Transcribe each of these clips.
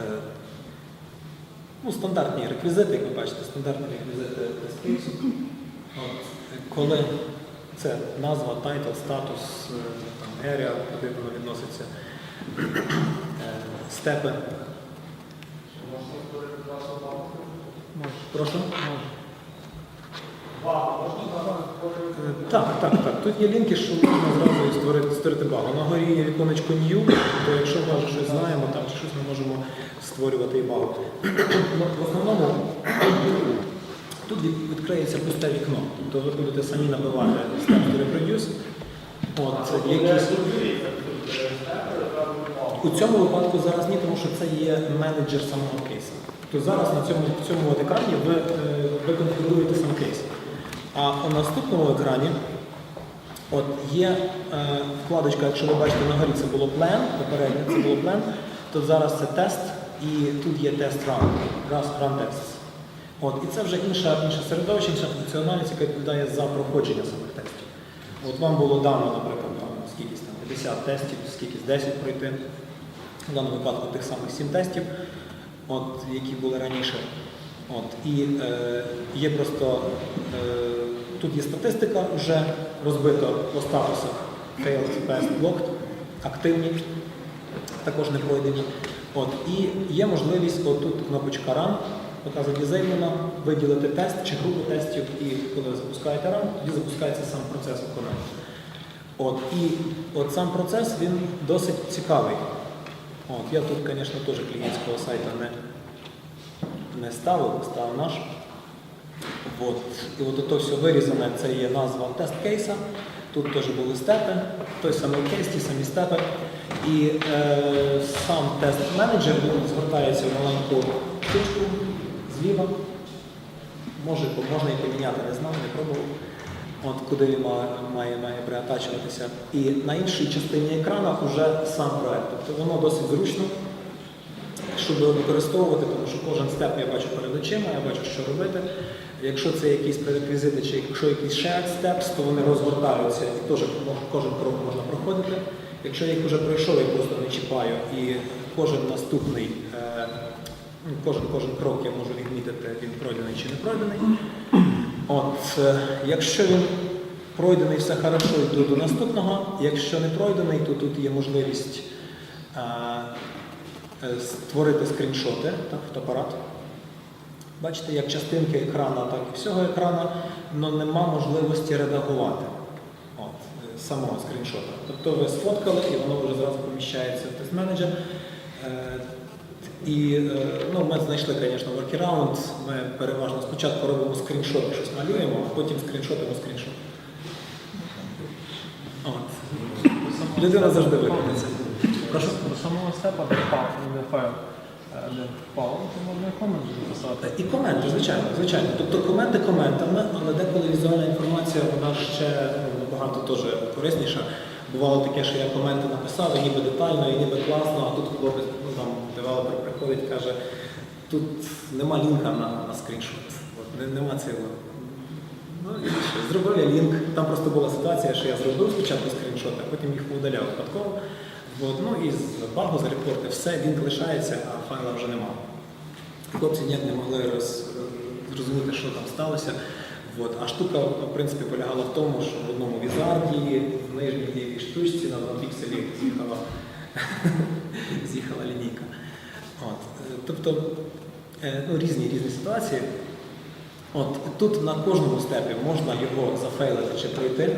е, ну, стандартні реквізити, як ви бачите, стандартні реквізити е, Коли це назва, тайтл, статус, е, там, area, куди воно відноситься, е, степен. Прошу? Е, Так, так, так. Тут є лінки, що можна зразу створити, створити багу. На горі є віконечко New, то якщо ми щось знаємо там чи щось, ми можемо створювати і багу. Ну, В основному тут відкриється пусте вікно. Тобто ви будете самі набивати to reproduce. От, якісь... У цьому випадку зараз ні, тому що це є менеджер самого кейсу. Тобто зараз на цьому, в цьому екрані ви, е, ви конфігуруєте сам кейс. А у наступному екрані от є е, вкладочка, якщо ви бачите на горі, це було plan, попередньо це було plan, то зараз це тест і тут є тест run, раз run tests. От, і це вже інша, інше середовище, інша функціональність, яка відповідає за проходження самих тестів. От вам було дано, наприклад, там, скількись там 50 тестів, скількись 10 пройти. В даному випадку тих самих 7 тестів, от, які були раніше. От, і е, є просто е, тут є статистика вже розбито по статусах failed, passed, blocked, активні, також не пройдені. От, і є можливість отут кнопочка Run, показує дизайнена, виділити тест чи групу тестів, і коли ви запускаєте Run, тоді запускається сам процес виконання. От, і от сам процес він досить цікавий. От, я тут, звісно, теж клієнтського сайту не, не ставив, ставив наш. От. І от ото все вирізане, це є назва тест кейса. Тут теж були степи, той самий кейс, ті самі степи. І е, сам тест-менеджер він згортається в маленьку штучку зліва. Може, можна і поміняти, не знав, не пробував. От куди він має, має, має приатачуватися. І на іншій частині екрану вже сам проект. Тобто воно досить зручно, щоб використовувати, тому що кожен степ я бачу перед очима, я бачу, що робити. Якщо це якісь пререквізити, чи якщо якісь shared steps, то вони розгортаються і теж кожен крок можна проходити. Якщо я їх вже пройшов, я просто не чіпаю, і кожен наступний, е, ну, кожен, кожен крок я можу відмітити, він пройдений чи не пройдений. От, е, якщо він пройдений все хорошо, йду до наступного. Якщо не пройдений, то тут є можливість е, створити скріншоти, так, фотоапарат. Бачите, як частинки екрана, так і всього екрана, але нема можливості редагувати от, е, самого скріншота. Тобто ви сфоткали і воно вже зразу поміщається в тест-менеджер. Е, І е, ну, ми знайшли, звісно, workaround. Ми переважно спочатку робимо скріншот, щось малюємо, а потім скріншотимо скріншот. От. Людина завжди виконується. До самого степа, де впав, де файл, де впав, то можна і комент записати. І коменти, звичайно, звичайно. Тобто коменти коментами, але деколи візуальна інформація вона ще ну, набагато теж корисніша. Бувало таке, що я коменти написав, і ніби детально, і ніби класно, а тут хлопець, ну там девелопер приходить, каже, тут нема лінка на, на скріншот. От, не- нема цього. Ну і що, зробив я лінк. Там просто була ситуація, що я зробив спочатку скріншот, а потім їх поудаляв випадково. От, ну і з багу зарепортив все, лінк лишається, а файла вже немає. Хлопці ніяк не могли роз, зрозуміти, що там сталося. От. А штука, в принципі, полягала в тому, що в одному візарді, в нижній лівій штучці на 2 пікселі з'їхала, з'їхала лінійка. От. Е, Тобто е, ну, різні різні ситуації. От тут на кожному степі можна його зафейлити чи пройти,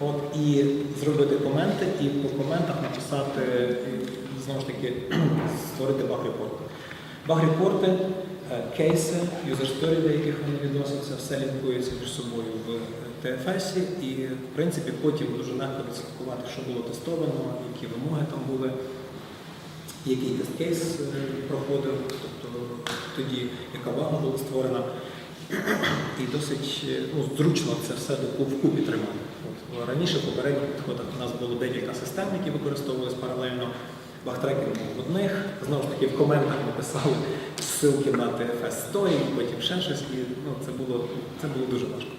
от, і зробити коменти, і по коментах написати, знову ж таки, створити баг-репорти. Баг-репорти, е, кейси, юзер-сторі, до яких вони відносяться, все лінкується між собою в TFS, і в принципі потім дуже легко відслідкувати, що було тестовано, які вимоги там були, який тест-кейс е, проходив, тобто тоді яка бага була створена. І досить е, ну, зручно це все вкупі тримати. От, раніше в попередніх підходах у нас було декілька систем, які використовувалися паралельно. Бахтрекер був в одних, знову ж таки в коментах ми писали ссылки на TFS Story, потім ще щось, і ну, це, було, це було дуже важко.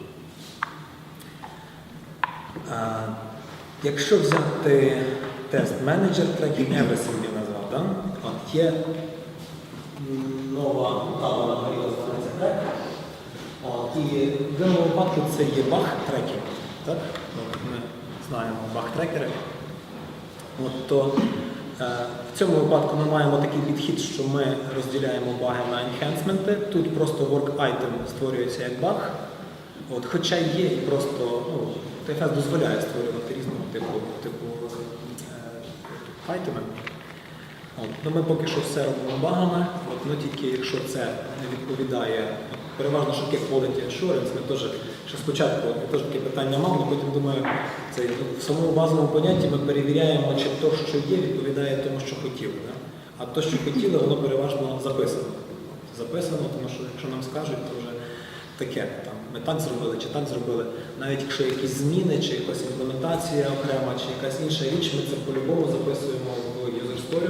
А, якщо взяти тест менеджер, Tracking Everything він назвав, да? От є нова таба на горі називається трек. От, і в даному випадку це є баг-трекінг. Так? Ми знаємо баг-трекери. От, то, е, в цьому випадку ми маємо такий підхід, що ми розділяємо баги на енхенсменти. Тут просто work item створюється як баг. Хоча є і просто ну, TFS дозволяє створювати різного типу, типу е, айтеми. От, ну, ми поки що все робимо багами, от, ну, тільки якщо це не відповідає, переважно що таке quality assurance, ми теж що спочатку теж таке питання мав, але потім думаю, це в самому базовому понятті ми перевіряємо, чи то, що є, відповідає тому, що хотіли. Да? А то, що хотіли, воно переважно записано. Записано, тому що якщо нам скажуть, то вже таке. Там, ми так зробили чи так зробили. Навіть якщо якісь зміни, чи якась імплементація окрема, чи якась інша річ, ми це по-любому записуємо в user story,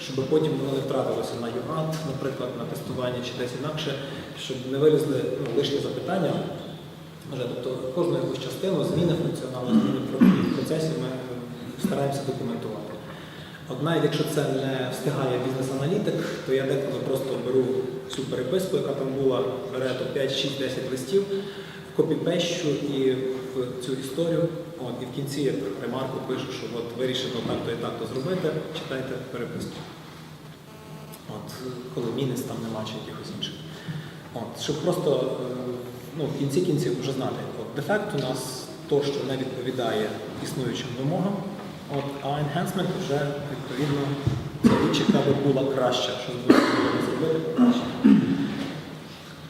щоб потім воно не втратилося на UAT, наприклад, на тестуванні чи десь інакше, щоб не вилізли ну, лишні запитання. Вже, тобто кожну якусь частину, зміни функціоналу, зміни про- процесів ми стараємося документувати. От навіть якщо це не встигає бізнес-аналітик, то я деколи просто беру цю переписку, яка там була, бере 5, 6, 10 листів, копіпещу і в цю історію. От, і в кінці як ремарку пишу, що от вирішено так-то і так-то зробити, читайте переписку. От, коли мінус там нема чи якихось інших. От, щоб просто е, ну, в кінці кінців вже знати, от, дефект у нас то, що не відповідає існуючим вимогам, от, а enhancement вже відповідно річ, яка би була краща, що би зробити краще.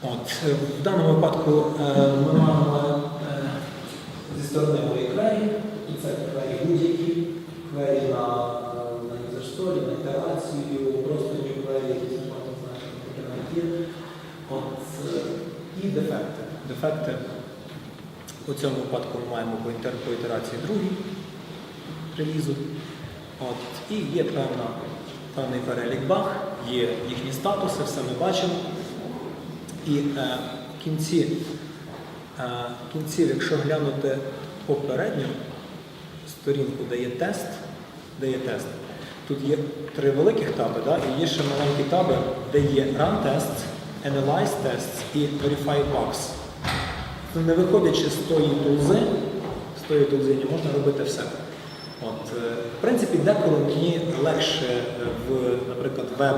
От, е, в даному випадку е, ми маємо е, зі сторони мої квері, і це квері будь-які, квері на, на user на ітерацію, просто квері, які потім знаєш. От, і дефекти. Дефекти у цьому випадку ми маємо по ітерації другій релізу. От, і є певна, певний перелік баг, є їхні статуси, все ми бачимо. І е, в кінці, е, в кінці, якщо глянути попередню сторінку, де є тест, де є тест, тут є три великих таби, да, і є ще маленькі таби, де є Run Tests, Analyze Tests і Verify Bugs. Ну, Не виходячи з тої тулзи, з тої тулзи не можна робити все. От, е, в принципі, деколи мені легше е, в, наприклад, веб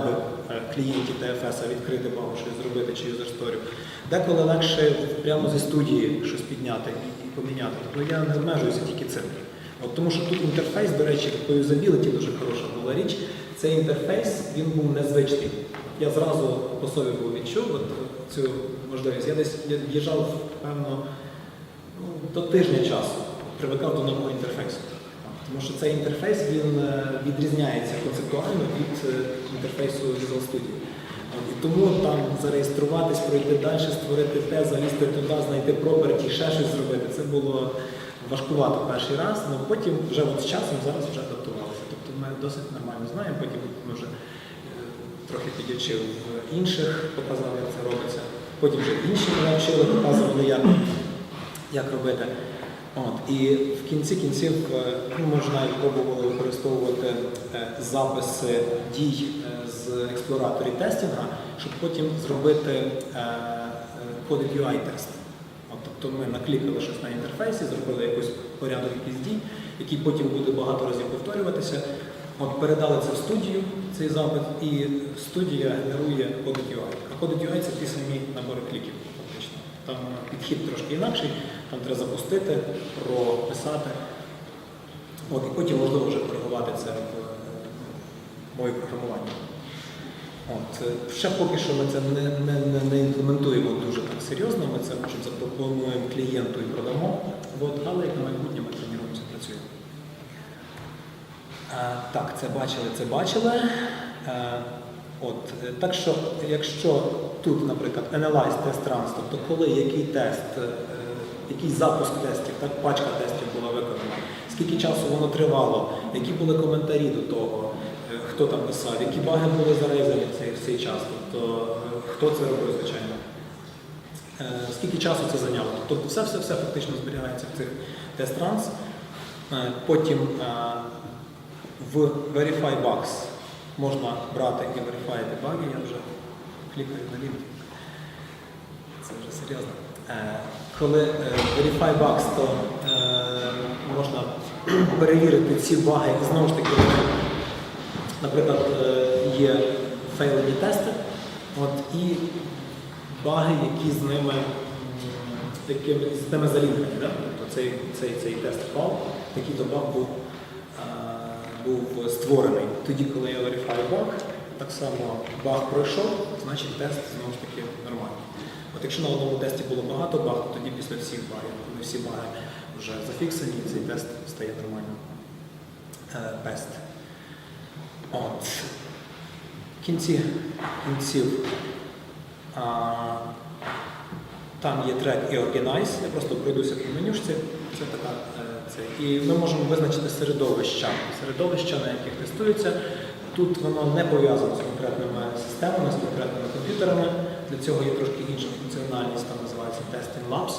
е, клієнті TFS відкрити багу щось зробити чи user. Деколи легше прямо зі студії щось підняти і, поміняти. Тобто я не обмежуюся тільки цим. От, тому що тут інтерфейс, до речі, по юзабіліті дуже хороша була річ. Цей інтерфейс він був незвичний. Я зразу по собі був відчув от, цю можливість. Я десь я в'їжджав, певно, ну, до тижня часу, привикав до нового інтерфейсу. Тому що цей інтерфейс він е, відрізняється концептуально від е, інтерфейсу Visual Studio. І тому там зареєструватись, пройти далі, створити те, залізти туди, знайти проперті, ще щось зробити. Це було важкувато перший раз, але потім вже от з часом зараз вже адаптувалися. Тобто ми досить нормально знаємо, потім ми вже е, трохи підячив в інших, показав, як це робиться. Потім вже інші мене вчили, показували, як, як робити. От, і в кінці кінців е, ну, можна пробували використовувати е, записи дій е, з експлораторів тестінга, щоб потім зробити е, е, UI тест. Тобто ми наклікали щось на інтерфейсі, зробили якийсь порядок якийсь дій, який потім буде багато разів повторюватися. От передали це в студію, цей запит, і студія генерує coded UI. А coded UI це ті самі набори кліків, фактично. Там підхід трошки інакший, там треба запустити, прописати. От, і потім можливо вже коригувати це в е, мові програмування. От, е, ще поки що ми це не, не, не, не імплементуємо дуже так серйозно, ми це може запропонуємо клієнту і продамо, от, але як на майбутнє ми тренуємося, працюємо. Е, Так, це бачили, це бачили. Е, От, так що, якщо тут, наприклад, Analyze Test Runs, тобто коли який тест, який запуск тестів, так, пачка тестів була виконана, скільки часу воно тривало, які були коментарі до того, е, хто там писав, які баги були зарезані в цей, в цей час, тобто е, хто це робив, звичайно. Е, Скільки часу це зайняло? Тобто все-все-все фактично зберігається в цих тест-ранс. Е, Потім в Verify Bugs можна брати і верифаїти баги, я вже клікаю на лінк. Це вже серйозно. Коли е, Verify Bugs, то е, можна перевірити ці баги, і знову ж таки, наприклад, е, є фейлені тести, от, і баги, які з ними, м, з ними залінкані. Да? Тобто цей, цей, цей тест впав, такий то баг був, був створений. Тоді, коли я Verify баг, так само баг пройшов, значить тест знову ж таки нормальний. От якщо на одному тесті було багато баг, то тоді після всіх багів, коли всі баги вже зафіксані, цей тест стає нормальним. Е, Тест. От. В кінці кінців там є трек і Organize. Я просто пройдуся по менюшці. Це така, е, це. І ми можемо визначити середовища. Середовища, на яких тестується. Тут воно не пов'язано з конкретними системами, з конкретними комп'ютерами. Для цього є трошки інша функціональність, там називається Testing Labs.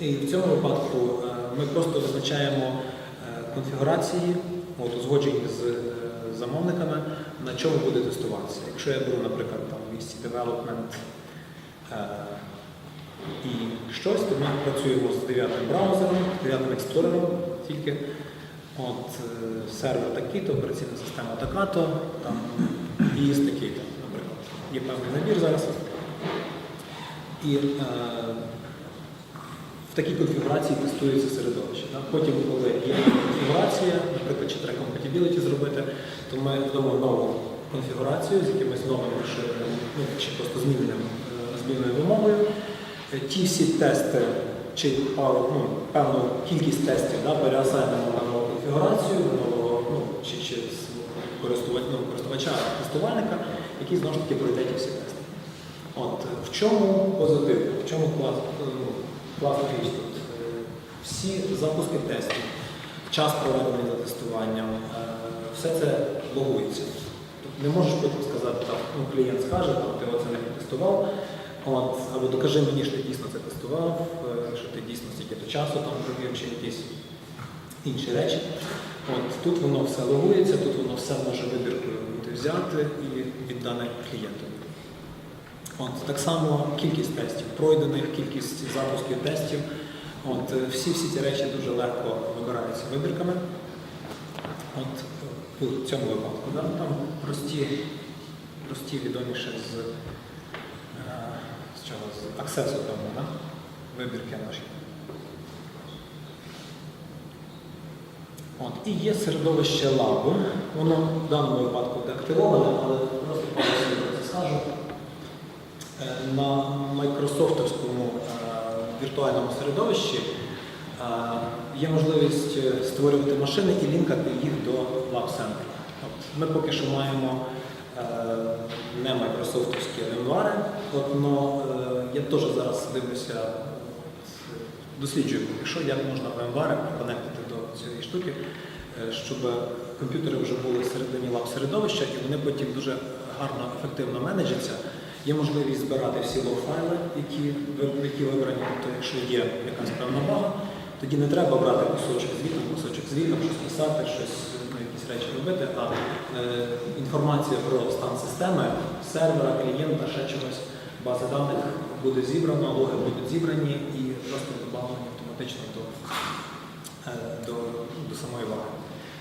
І в цьому випадку е, ми просто визначаємо е, конфігурації, от, узгоджені з е, замовниками, на чому буде тестуватися. Якщо я беру, наприклад, там місці development і щось, то ми працюємо з дев'ятим браузером, дев'ятим експлорером тільки. От, сервер такий-то, операційна система така-то, там, і такий-то. Є певний набір зараз. І е, в такій конфігурації тестується середовище. Так? Потім, коли є конфігурація, наприклад, чи треба compatibility зробити, то ми вдамо нову конфігурацію з якимось новим розширеним, ну, чи просто зміненим, е, зміненою вимогою. Е, Ті всі тести, чи ну, певну кількість тестів да, переасайнемо на нову конфігурацію, нового, ну, чи, чи з користувач, ну, користувача тестувальника, який знову ж таки пройде всі тести. От, е, в чому позитив, в чому клас, ну, класна річ тут? Е, Всі запуски тестів, час проведений за тестуванням, е, все це логується. Тобто не можеш потім сказати, так, ну, клієнт скаже, там, ти оце не тестував, от, або докажи мені, що ти дійсно це тестував, е, що ти дійсно стільки-то часу там провів, чи якісь інші речі. От, тут воно все логується, тут воно все може вибіркою взяти і віддане клієнту. От, так само кількість тестів, пройдених, кількість запусків тестів. От, всі, всі ці речі дуже легко вибираються вибірками. От, в цьому випадку. Да? Там прості, прості відоміше з, е, з чого? З аксесу певно, да? вибірки наші. От, і є середовище лабу. Воно в даному випадку деактивоване, але просто про це скажу. Е, На майкрософтовському е, віртуальному середовищі е, є можливість створювати машини і лінкати їх до. От Ми поки що маємо не майкрософтовські от, е, я теж зараз дивлюся, досліджую, поки що, як можна VMware конектити до цієї штуки, е, щоб комп'ютери вже були всередині лаб середовища, і вони потім дуже гарно, ефективно менеджаться. Є можливість збирати всі лог-файли, які, які вибрані. Тобто, якщо є якась певна бага, тоді не треба брати кусочок звітом, кусочок звітом, щось писати, щось, ну, якісь речі робити, а е, інформація про стан системи, сервера, клієнта, ще чогось, бази даних буде зібрано, логи будуть зібрані і просто додавлені автоматично до, до, до самої ваги.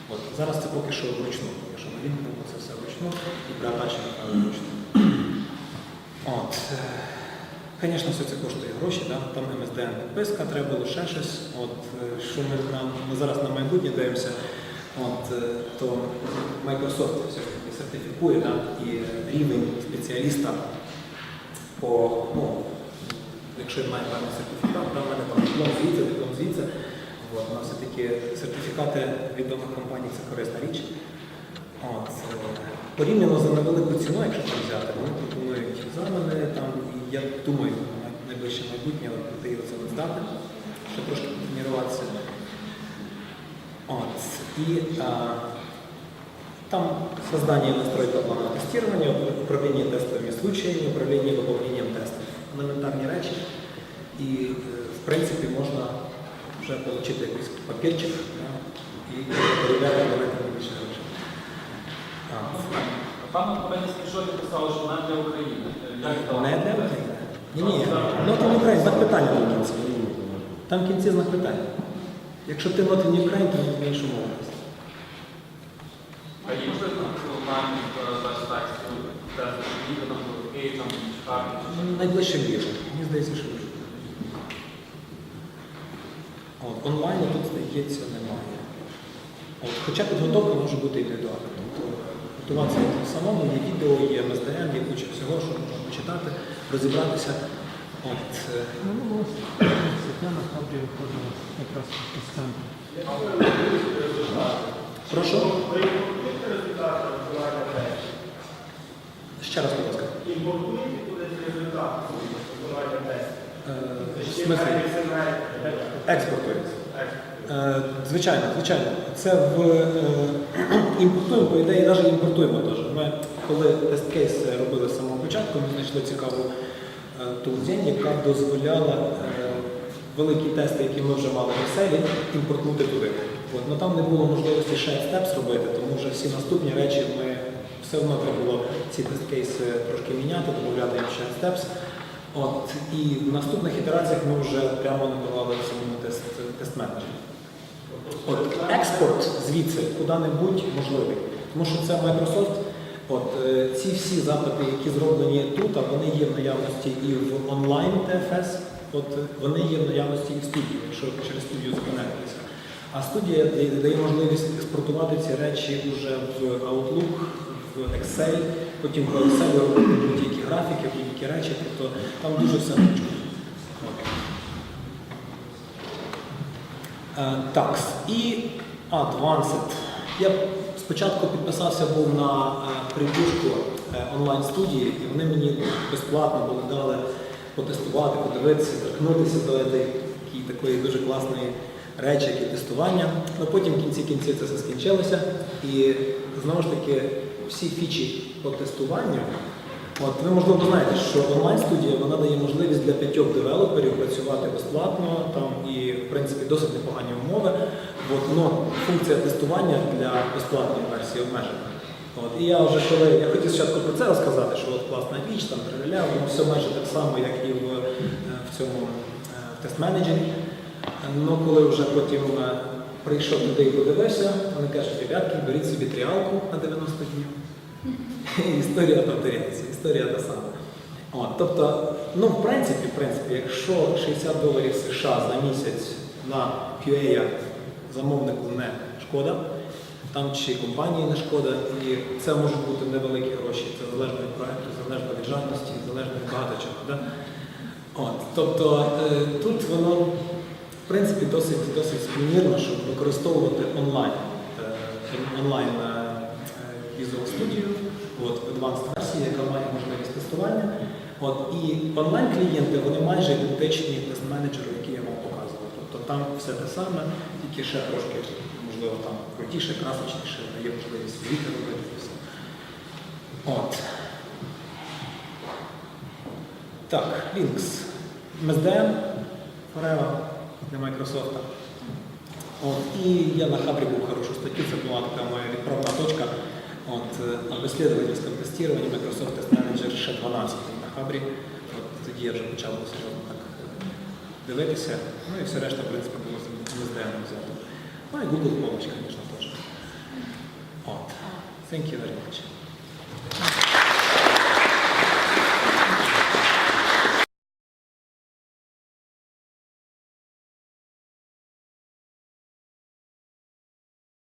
От, зараз це поки що вручну, поки що на лінкому це все вручну і при вручну. От. Звісно, все це коштує гроші, да? там MSDN підписка, треба ще щось. От, е, що ми, нам, ми зараз на майбутнє дивимося, от, е, то Microsoft все ж таки сертифікує да? і рівень спеціаліста по, ну, якщо він має певний сертифікат, в мене там диплом звідси. От, у нас все-таки сертифікати відомих компаній це корисна річ. От, е, порівняно за невелику ціну, якщо там взяти, вони пропонують екзамени, там, і я думаю, на найближче майбутнє от, прийти і оце не здати, ще трошки потренуватися. От, і а, там создание и настройка плана тестирования, управление тестовыми случаями, управление выполнением тестов. Елементарні речі. І, е, в принципі, можна вже отримати якийсь папірчик і перевіряти велике більше грошей. А, Там на попередній скріншоті писали, що не для України. Не для України. Ні, ні. Ну там Україна, знак питання в кінці. Там в кінці знак питання. Якщо ти not in Ukraine, то не змієш умовитися. А є можливо ніби там Харків. Найближче ближче. Мені здається, що ближче. От, онлайну тут, здається, немає. От, хоча підготовка може бути індивідуальна. Тобто готуватися самому, є відео, є МСДМ, є куча всього, що можна почитати, розібратися. От, е, Ну, ну, я на хабрі виходила якраз із центру. прошу. Ще раз, будь ласка. Е, в смислі? Експортує. Е, Звичайно, звичайно. Це в е, імпортуємо, по ідеї, навіть імпортуємо теж. Ми, коли тест-кейс робили з самого початку, ми знайшли цікаву е, тулзень, яка дозволяла великі тести, які ми вже мали в Excel, імпортнути туди. От, ну, там не було можливості ще степс робити, тому вже всі наступні речі ми все одно треба було ці тест-кейси трошки міняти, додати їм ще степс. От, і в наступних ітераціях ми вже прямо надавали в самому тест, тест-менеджері. От, експорт звідси куди-небудь можливий. Тому що це Microsoft. От, е, ці всі запити, які зроблені тут, а вони є в наявності і в онлайн TFS, от, вони є в наявності і в студії, якщо через студію законектитися. А студія дає- можливість експортувати ці речі вже в Outlook, в Excel, потім по Excel робити графіки, будь-які речі, тобто там дуже все. От. Е, Так, і Advanced. Я спочатку підписався був на е, прибіжку онлайн-студії, і вони мені безплатно були дали потестувати, подивитися, торкнутися до цієї такої дуже класної речі, як і тестування. Ну потім в кінці кінці це все скінчилося. І знову ж таки всі фічі по тестуванню. От ви можливо знаєте, що онлайн-студія вона дає можливість для п'ятьох девелоперів працювати безплатно, там і в принципі досить непогані умови. От, но функція тестування для безплатної версії обмежена. От, і я вже коли я хотів спочатку про це розказати, що от класна річ, там триля, воно все майже так само, як і в, е, в цьому е, в тест-менеджері. Ну коли вже потім е, прийшов туди і подивився, вони кажуть, ребятки, беріть собі тріалку на 90 днів. І Історія повторяється, історія та сама. От, тобто, ну, в принципі, в принципі, якщо 60 доларів США за місяць на QA замовнику не шкода, там чи компанії не шкода, і це можуть бути невеликі гроші, це залежно від проекту, залежно від жадності, залежно від багато чого. Да? От, тобто е, тут воно, в принципі, досить, досить спомірно, щоб використовувати онлайн, е, онлайн е, е, Visual Studio, от, advanced версії, яка має можливість тестування. От, і онлайн-клієнти вони майже ідентичні тест-менеджеру, який я вам показував. Тобто там все те саме, тільки ще трошки, можливо, там крутіше, красочніше, дає можливість звіти робити. все. От. Так, Linux. MSDM, Forever для Microsoft. От, і я на Хабрі був хорошу статтю, це була така моя відправна точка. От, е, об исследовательском тестировании Microsoft Test Manager ще 12 на Хабрі. От, тоді я вже почав серйозно так е, дивитися. Ну і все решта, в принципі, було з MSDM взято. Ну і Google помощь, звісно, теж. От. Thank you very much.